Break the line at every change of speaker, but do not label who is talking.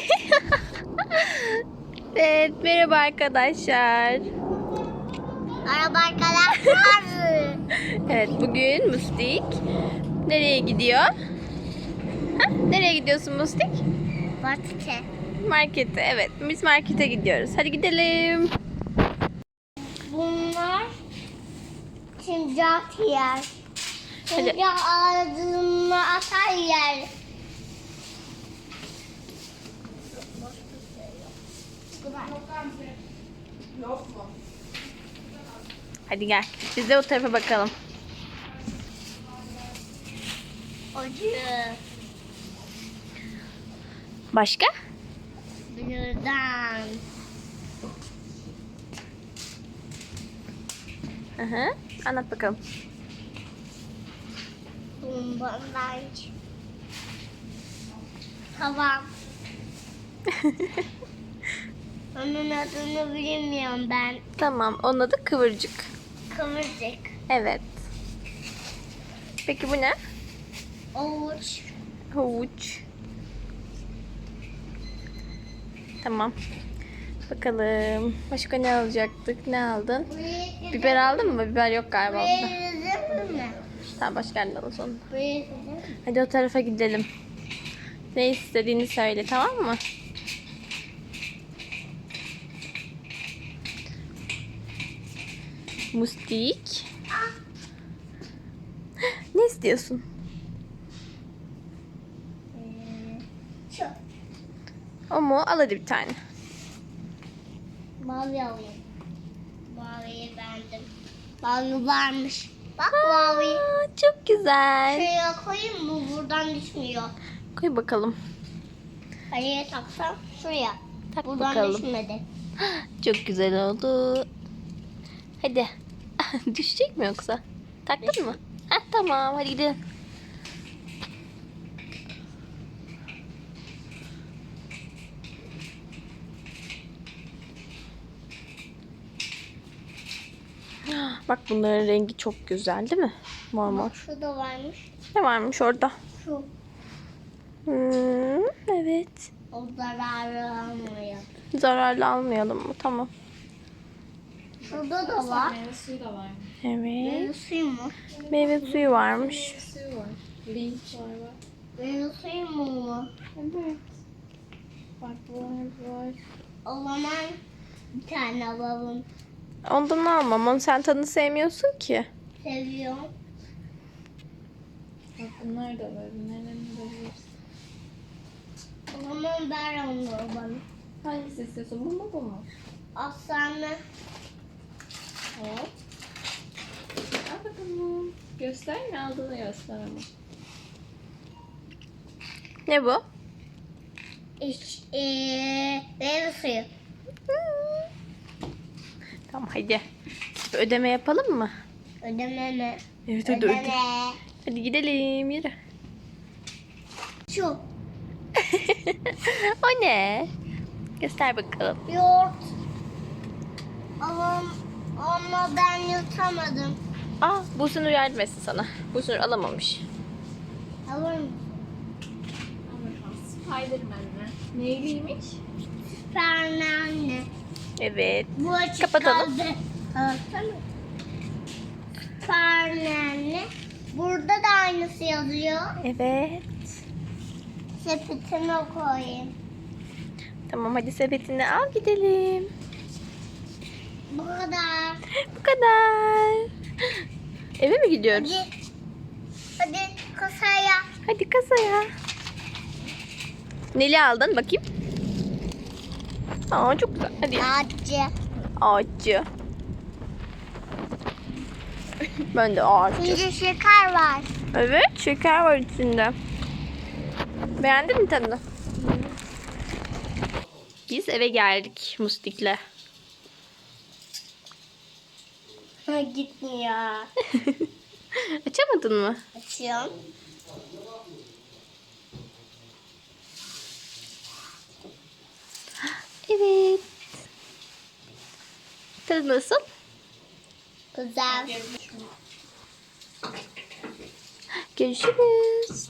evet merhaba arkadaşlar.
Merhaba arkadaşlar.
Evet bugün Mustik nereye gidiyor? Ha? Nereye gidiyorsun Mustik?
Batı.
Markete evet biz markete gidiyoruz. Hadi gidelim.
Bunlar sincap yer. Sincap ağzına atar yer.
Hadi gel. Biz de o tarafa bakalım.
Acı.
Başka?
Buradan.
Hı. Anlat bakalım.
Bundan. Tamam. Onun adını bilmiyorum ben.
Tamam onun adı kıvırcık.
Kıvırcık.
Evet. Peki bu ne?
Avuç.
Havuç. Tamam. Bakalım. Başka ne alacaktık? Ne aldın? Biber aldın mı? Biber yok galiba.
Buraya yazılır mı?
Tamam başka yerden al sonra. Hadi o tarafa gidelim. Ne istediğini söyle tamam mı? Mustik. Ne istiyorsun?
Ee.
O mu? Al hadi bir tane.
Mavi alayım. Maviyi beğendim. Mavi varmış. Bak mavi.
Aa, çok güzel.
Şuraya koyayım mı? Buradan düşmüyor.
Koy bakalım.
Nereye taksam? Şuraya.
Tak
Buradan
bakalım.
düşmedi.
Çok güzel oldu. Hadi. Düşecek mi yoksa? Taktın mı? Heh, tamam hadi gidelim. Bak bunların rengi çok güzel değil mi? Mor mor.
şurada varmış.
Ne varmış orada?
Şu.
Hmm, evet.
O zararı almıyor.
Zararlı almayalım mı? Tamam.
Şurada da var.
Meyve suyu da var.
Evet.
Meyve suyu mu?
Meyve suyu varmış.
Meyve suyu var. Link var var.
Meyve suyu mu?
Evet. Farklılar var.
O zaman bir tane alalım.
Ondan almam. Onu sen tadını sevmiyorsun ki.
Seviyorum.
Bak bunlar da var. Bunlardan da bulabiliriz.
O zaman ver onları bana.
Hangisi istiyorsun? Bu mu bu mu?
Aslanı.
Hop. Al bakalım. Göster ne aldığını göster ama.
Ne bu?
İç, ee, meyve suyu.
Tamam hadi. Bir ödeme yapalım mı?
Ödeme mi?
Evet hadi
Ödeme.
öde. Hadi gidelim yürü.
Şu.
o ne? Göster bakalım.
Yoğurt. Ben yutamadım.
Aa Busunur yardım etsin sana. Busunur alamamış.
Alır mısın?
Al bakalım. Spiderman'le. Neyliymiş?
Süper anne.
Evet.
Bu açık
Kapatalım.
kaldı. Süper anne. Burada da aynısı yazıyor.
Evet.
Sepetime koyayım.
Tamam hadi sepetini al gidelim.
Bu kadar.
Bu kadar. Eve mi gidiyoruz?
Hadi. Hadi kasaya.
Hadi kasaya. Neli aldın bakayım. Aa çok güzel. Hadi.
Acı.
Ağaççı. Ben de ağaççı.
Şimdi şeker var.
Evet şeker var içinde. Beğendin mi tadını? Biz eve geldik Mustik'le.
Ha, Gitmiyor.
Açamadın mı?
Açıyorum.
Evet. Tadı nasıl?
Güzel.
Görüşürüz.